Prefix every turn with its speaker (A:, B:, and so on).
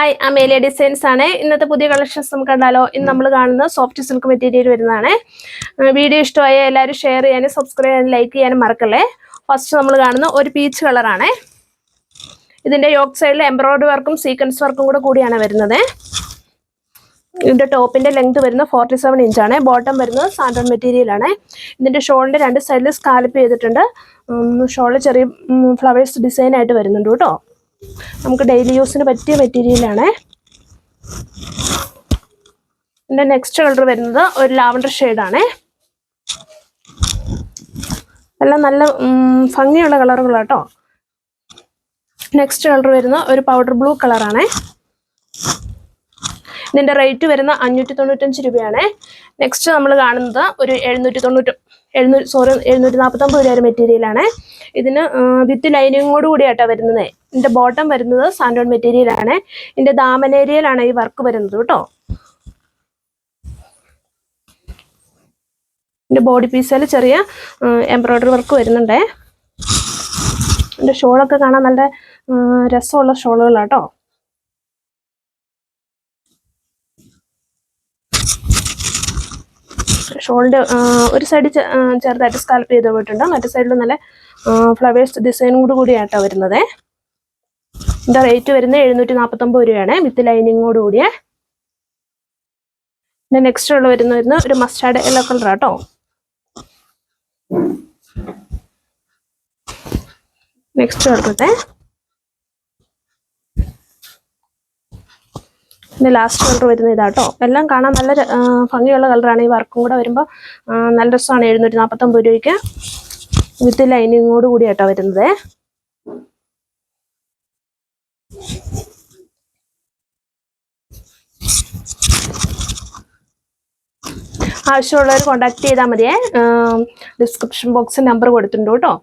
A: Hi Amelia designs ആണ്. ഇന്നത്തെ പുതിയ കളക്ഷൻസ് നമുക്ക് കണ്ടാലോ? ഇന്ന് നമ്മൾ കാണുന്ന സോഫ്റ്റ് സിൽക്ക് മെറ്റീരിയൽ വരുന്നതാണ്. വീഡിയോ ഇഷ്ടമായ എല്ലാവരും ഷെയർ ചെയ്യാനും സബ്സ്ക്രൈബ് ചെയ്യാനും ലൈക്ക് ചെയ്യാനും മറക്കല്ലേ? ഫസ്റ്റ് നമ്മൾ കാണുന്ന ഒരു പീച്ച് കളറാണ് ഇതിന്റെ യോക്ക് സൈഡിൽ എംബ്രോയിഡറി വർക്കും സീക്വൻസ് വർക്കും കൂടെ കൂടിയാണ് വരുന്നത്. ഇതിന്റെ ടോപ്പിന്റെ ലെങ്ത് വരുന്നത് ഫോർട്ടി സെവൻ ഇഞ്ചാണ് ബോട്ടം വരുന്നത് സാൻഡോൺ മെറ്റീരിയലാണ് ഇതിന്റെ ഷോളിന്റെ രണ്ട് സൈഡിൽ സ്കാലപ്പ് ചെയ്തിട്ടുണ്ട്. ഷോളിൽ ചെറിയ ഫ്ലവേഴ്സ് ഡിസൈനായിട്ട് വരുന്നുണ്ട് കേട്ടോ. നമുക്ക് ഡെയിലി യൂസിന് പറ്റിയ മെറ്റീരിയലാണ് എന്റെ നെക്സ്റ്റ് കളർ വരുന്നത് ഒരു ലാവണ്ടർ ഷെയ്ഡാണ് എല്ലാം നല്ല ഭംഗിയുള്ള കളറുകളാട്ടോ നെക്സ്റ്റ് കളർ വരുന്ന ഒരു പൗഡർ ബ്ലൂ കളറാണ് ഇതിന്റെ റേറ്റ് വരുന്ന അഞ്ഞൂറ്റി തൊണ്ണൂറ്റഞ്ച് രൂപയാണ്. നെക്സ്റ്റ് നമ്മൾ കാണുന്നത് ഒരു എഴുന്നൂറ്റി തൊണ്ണൂറ്റി എഴുന്നൂറ്റി സോറി എഴുന്നൂറ്റി നാൽപ്പത്തൊമ്പത് രൂപ മെറ്റീരിയലാണ് ഇതിന് വിത്ത് ലൈനിങ്ങോട് കൂടിയായിട്ടാണ് വരുന്നത്. ഇതിന്റെ ബോട്ടം വരുന്നത് സാൻഡോൺ മെറ്റീരിയലാണ് ഇതിന്റെ ദാമനേരിയയിലാണ് ഈ വർക്ക് വരുന്നത് കേട്ടോ. എന്റെ ബോഡി പീസിൽ ചെറിയ എംബ്രോയിഡറി വർക്ക് വരുന്നുണ്ട്. എന്റെ ഷോളൊക്കെ കാണാൻ നല്ല രസമുള്ള ഷോളുകളാട്ടോ ഷോളിന്റെ ഒരു സൈഡ് ചെറുതായിട്ട് സ്കാൽപ്പ് ചെയ്ത് പോയിട്ടുണ്ട്. മറ്റേ സൈഡിൽ നല്ല ഫ്ലവേഴ്സ് ഡിസൈൻ കൂടി കൂടിയായിട്ടാണ് വരുന്നത്. ഇതിന്റെ റേറ്റ് വരുന്നത് എഴുന്നൂറ്റി നാൽപ്പത്തൊമ്പത് രൂപയാണ് വിത്ത് ലൈനിങ്ങോട് കൂടിയ. പിന്നെ നെക്സ്റ്റ് ഉള്ള വരുന്ന വരുന്ന ഒരു മസ്റ്റാർഡ് യെല്ലോ കളർ ആട്ടോ. നെക്സ്റ്റ് വരുന്നത് പിന്നെ ലാസ്റ്റ് കളർ വരുന്ന ഇതാട്ടോ. എല്ലാം കാണാൻ നല്ല ഭംഗിയുള്ള കളറാണ് ഈ വർക്കും കൂടെ വരുമ്പോൾ നല്ല രസമാണ്. എഴുന്നൂറ്റി നാൽപ്പത്തൊമ്പത് രൂപയ്ക്ക് വിത്ത് ലൈനിങ്ങോട് കൂടിയാട്ടോ വരുന്നത്. ആവശ്യമുള്ളവർ കോൺടാക്ട് ചെയ്താൽ മതിയേ. ഡിസ്ക്രിപ്ഷൻ ബോക്സിൽ നമ്പർ കൊടുത്തിട്ടുണ്ട് കേട്ടോ.